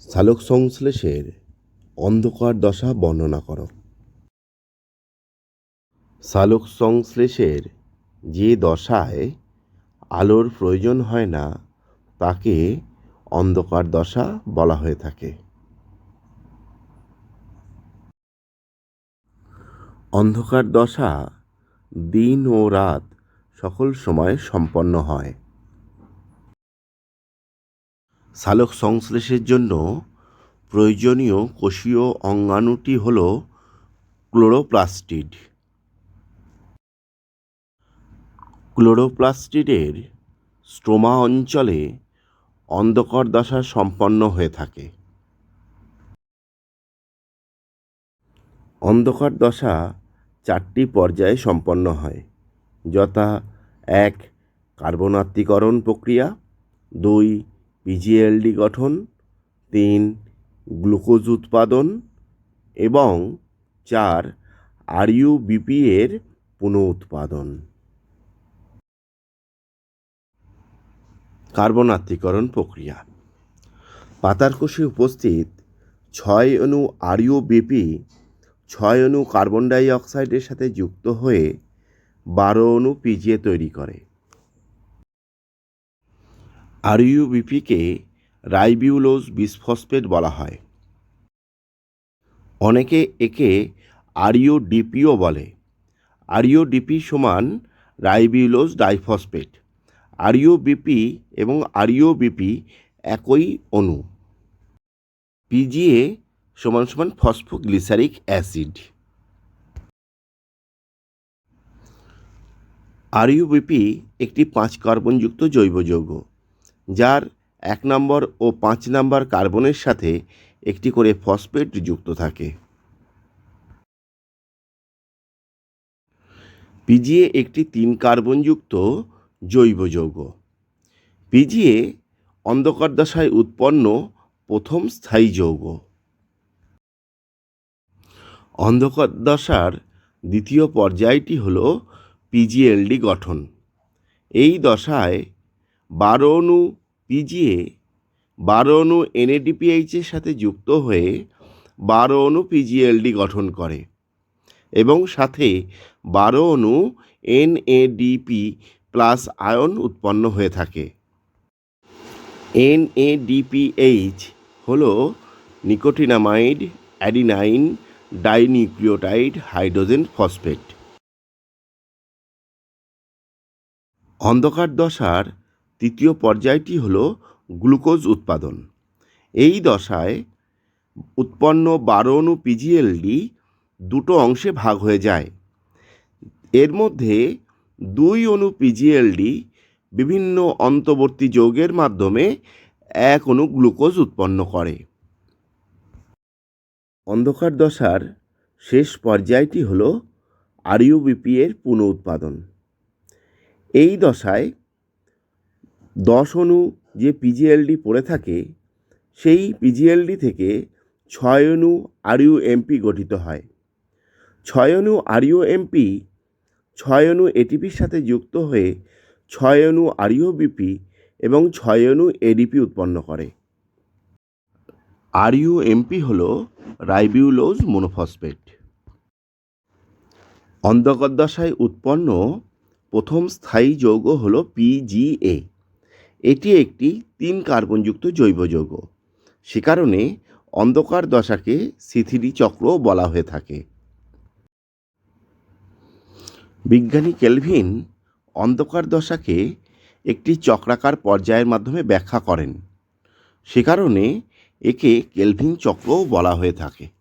সালোক সংশ্লেষের অন্ধকার দশা বর্ণনা করো। সালোক সংশ্লেষের যে দশায় আলোর প্রয়োজন হয় না, তাকে অন্ধকার দশা বলা হয়ে থাকে। অন্ধকার দশা দিন ও রাত সকল সময় সম্পন্ন হয়। সালোক সংশ্লেষের জন্য প্রয়োজনীয় কোষীয় অঙ্গাণুটি হল ক্লোরোপ্লাস্টিড। ক্লোরোপ্লাস্টিডের স্ট্রোমা অঞ্চলে অন্ধকার দশা সম্পন্ন হয়ে থাকে। অন্ধকার দশা চারটি পর্যায়ে সম্পন্ন হয়। যথা এক কার্বনাত্মীকরণ প্রক্রিয়া, দুই পিজিএলডি গঠন, তিন, গ্লুকোজ উৎপাদন এবং চার আরইউবিপি এর পুনঃউৎপাদন। কার্বনাত্মীকরণ প্রক্রিয়া। পাতার কোষে উপস্থিত ছয় অণু আরইউবিপি ছয় অণু কার্বন ডাই অক্সাইডের সাথে যুক্ত হয়ে বারো অণু পিজিএ তৈরি করে। আরইউবিপিকে রাইবিউলোজ বিসফসফেট বলা হয়। অনেকে একে আরইউডিপিও বলে। আরইউডিপি সমান রাইবিউলোজ ডাইফসফেট। আরইউবিপি এবং আরইউবিপি একই অণু। পিজিএ সমান সমান ফসফোগ্লিসারিক অ্যাসিড। আরইউবিপি একটি পাঁচ কার্বনযুক্ত জৈব যৌগ যার এক নম্বর ও পাঁচ নম্বর কার্বনের সাথে একটি করে ফসফেট যুক্ত থাকে। পিজিএ একটি তিন কার্বনযুক্ত জৈব যৌগ। পিজিএ অন্ধকার দশায় উৎপন্ন প্রথম স্থায়ী যৌগ। অন্ধকার দশার দ্বিতীয় পর্যায়টি হল পিজিএলডি গঠন। এই দশায় বারো অণু পিজিএ বারো অণু এনএডিপিএইচের সাথে যুক্ত হয়ে বারো অণু পিজিএলডি গঠন করে এবং সাথে বারো অণু এনএডিপি প্লাস আয়ন উৎপন্ন হয়ে থাকে। এনএডিপিএইচ হল nicotinamide, adenine, dinucleotide, hydrogen phosphate. অন্ধকার দশার তৃতীয় পর্যায়টি হল গ্লুকোজ উৎপাদন। এই দশায় উৎপন্ন বারো অণু পিজিএলডি দুটো অংশে ভাগ হয়ে যায়। এর মধ্যে দুই অণু পিজিএলডি বিভিন্ন অন্তর্বর্তী যৌগের মাধ্যমে এক অণু গ্লুকোজ উৎপন্ন করে। অন্ধকার দশার শেষ পর্যায়টি হল আরইউবিপি এর পুনঃ উৎপাদন এই দশায় দশ অণু যে পিজিএলডি পড়ে থাকে, সেই পিজিএলডি থেকে ছয় অনু অণু আরইউএমপি গঠিত হয়। ছয় অনু অণু আরইউএমপি ছয় অণু এটিপির সাথে যুক্ত হয়ে ছয় অণু আরইউবিপি এবং ছয় অণু এডিপি উৎপন্ন করে। আরইউএমপি হল রাইবিউলোজ মোনোফসফেট। অন্ধকার দশায় উৎপন্ন প্রথম স্থায়ী যৌগ হল পিজিএ এটি একটি তিন কার্বনযুক্ত জৈব যৌগ। সে কারণে অন্ধকার দশাকে সিথিলি চক্রও বলা হয়ে থাকে। বিজ্ঞানী কেলভিন অন্ধকার দশাকে একটি চক্রাকার পর্যায়ের মাধ্যমে ব্যাখ্যা করেন। সে কারণে একে কেলভিন চক্রও বলা হয়ে থাকে।